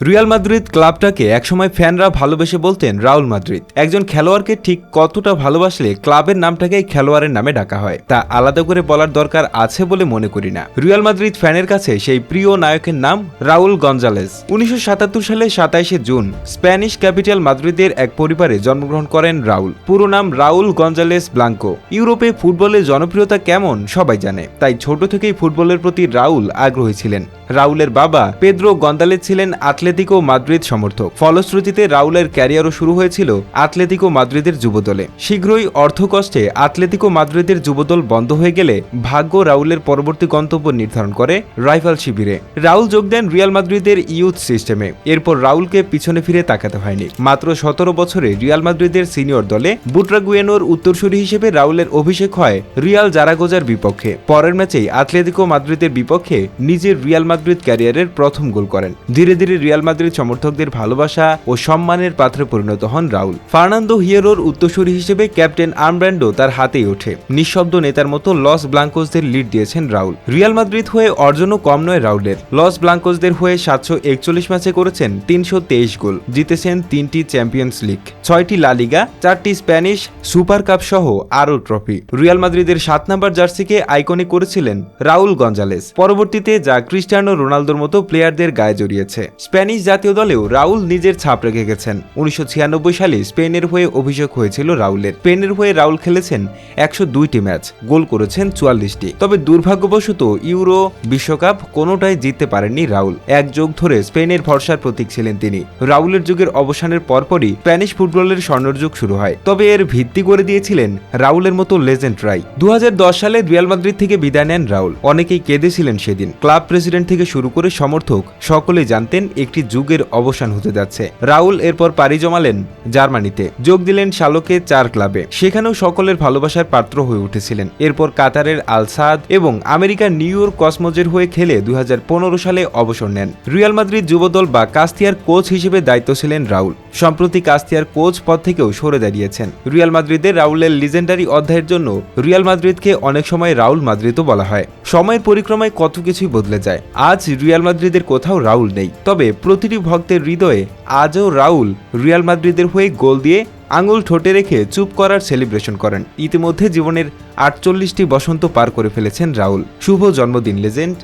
Real Madrid ক্লাবটাকে একসময় ফ্যানরা ভালোবেসে বলতেন রাউল মাদ্রিদ। একজন খেলোয়াড়কে ঠিক কতটা ভালোবাসলে ক্লাবের নামটাকে খেলোয়াড়ের নামে ডাকা হয়। তা আলাদা করে বলার দরকার আছে বলে মনে করি না। রিয়াল মাদ্রিদ ফ্যানের কাছে সেই প্রিয় নায়কের নাম রাউল গঞ্জালেস। উনিশশো সাতাত্তর সালে সাতাইশে জুন স্প্যানিশ ক্যাপিটাল মাদ্রিদের এক পরিবারে জন্মগ্রহণ করেন রাউল। পুরো নাম রাউল গঞ্জালেস ব্লাঙ্কো। ইউরোপে ফুটবলের জনপ্রিয়তা কেমন সবাই জানে। তাই ছোট থেকেই ফুটবলের প্রতি রাউল আগ্রহী ছিলেন। রাউলের বাবা পেদ্রো গন্দালেজ ছিলেন আতলেতিকো মাদ্রিদ সমর্থক। ফলশ্রুতিতে রাউলের ক্যারিয়ারও শুরু হয়েছিল আতলেতিকো মাদ্রিদের যুবদলে। শীঘ্রই অর্থকষ্টে আতলেতিকো মাদ্রিদের যুবদল বন্ধ হয়ে গেলে ভাগ্য রাউলের পরবর্তী গন্তব্য নির্ধারণ করে রাইভাল শিবিরে। রাউল যোগ দেন রিয়াল মাদ্রিদের ইউথ সিস্টেমে। এরপর রাউলকে পিছনে ফিরে তাকাতে হয়নি। মাত্র সতেরো বছরে রিয়াল মাদ্রিদের সিনিয়র দলে বুট্রাগুয়েনোর উত্তরসূরি হিসেবে রাউলের অভিষেক হয় রিয়াল জারাগোজার বিপক্ষে। পরের ম্যাচেই আতলেতিকো মাদ্রিদের বিপক্ষে নিজের রিয়াল মাদ্রিদ ক্যারিয়ারের প্রথম গোল করেন। ধীরে ধীরে রিয়াল মাদ্রিদ সমর্থকদের ভালোবাসা ও সম্মানের পাত্রে পরিণত হন রাউল ফার্নান্দো হিয়েরোর উত্তরসূরি হিসেবে ক্যাপ্টেন আর্মব্র্যান্ডো তার হাতেই ওঠে। নিঃশব্দ নেতার মতো লস ব্লাঙ্কোসদের লিড দিয়েছেন রাউল রিয়াল মাদ্রিদ হয়ে অর্জনও কম নয় রাউলের লস ব্লাঙ্কোসদের হয়ে সাতশো একচল্লিশ ম্যাচে করেছেন তিনশো তেইশ গোল। জিতেছেন তিনটি চ্যাম্পিয়ন্স লিগ, ছয়টি লা লিগা, চারটি স্প্যানিশ সুপার কাপ সহ আরও ট্রফি। রিয়াল মাদ্রিদের সাত নম্বর জার্সিকে আইকনিক করেছিলেন রাউল গঞ্জালেস। পরবর্তীতে যা ক্রিস্টিয়ানো রোনালদোর মতো প্লেয়ারদের গায়ে জড়িয়েছে। স্প্যানিশ জাতীয় দলেও রাউল নিজের ছাপ রেখে গেছেন। উনিশশো সালে স্পেনের হয়ে অভিষেক হয়েছিল রাউলের। স্পেনের হয়ে রাউল খেলেছেন একশো দুইটি ম্যাচ, গোল করেছেন চুয়াল্লিশটি। তবে দুর্ভাগ্যবশত ইউরো বিশ্বকাপ কোনোটাই জিততে পারেননি রাউল। এক যুগ ধরে স্পেনের ভরসার প্রতীক ছিলেন তিনি। রাউলের যুগের অবসানের পরপরই স্প্যানিশ ফুটবলের স্বর্ণযুগ শুরু হয়। তবে এর ভিত্তি করে দিয়েছিলেন রাউলের মতো লেজেন্ডরাই দু হাজার দশ সালে রিয়াল মাদ্রিদ থেকে বিদায় নেন রাউল। অনেকেই কেঁদেছিলেন সেদিন। ক্লাব প্রেসিডেন্ট থেকে শুরু করে সমর্থক সকলেই জানতেন একটি যুগের অবসান হতে যাচ্ছে। রাউল এরপর পাড়ি জমালেন জার্মানিতে। যোগ দিলেন শালকে চার ক্লাবে। সেখানেও সকলের ভালোবাসার পাত্র হয়ে উঠেছিলেন। এরপর কাতারের আলসাদ এবং আমেরিকার নিউ ইয়র্ক কসমোজের হয়ে খেলে দুই সালে অবসর নেন। রিয়াল মাদ্রিদ যুবদল বা কাস্তিয়ার কোচ হিসেবে দায়িত্ব ছিলেন রাউল। সম্প্রতি কাস্তিয়ার কোচ পদ থেকেও সরে দাঁড়িয়েছেন। রিয়াল মাদ্রিদের রাউলের লিজেন্ডারি অধ্যায়ের জন্য রিয়াল মাদ্রিদকে অনেক সময় রাউল মাদ্রিদও বলা হয়। সময়ের পরিক্রমায় কত কিছুই বদলে যায়। আজ রিয়াল মাদ্রিদের কোথাও রাউল নেই। তবে প্রতিটি ভক্তের হৃদয়ে আজও রাউল রিয়াল মাদ্রিদের হয়ে গোল দিয়ে আঙুল ঠোঁটে রেখে চুপ করার সেলিব্রেশন করেন। ইতিমধ্যে জীবনের আটচল্লিশটি বসন্ত পার করে ফেলেছেন রাউল শুভ জন্মদিন, লেজেন্ড।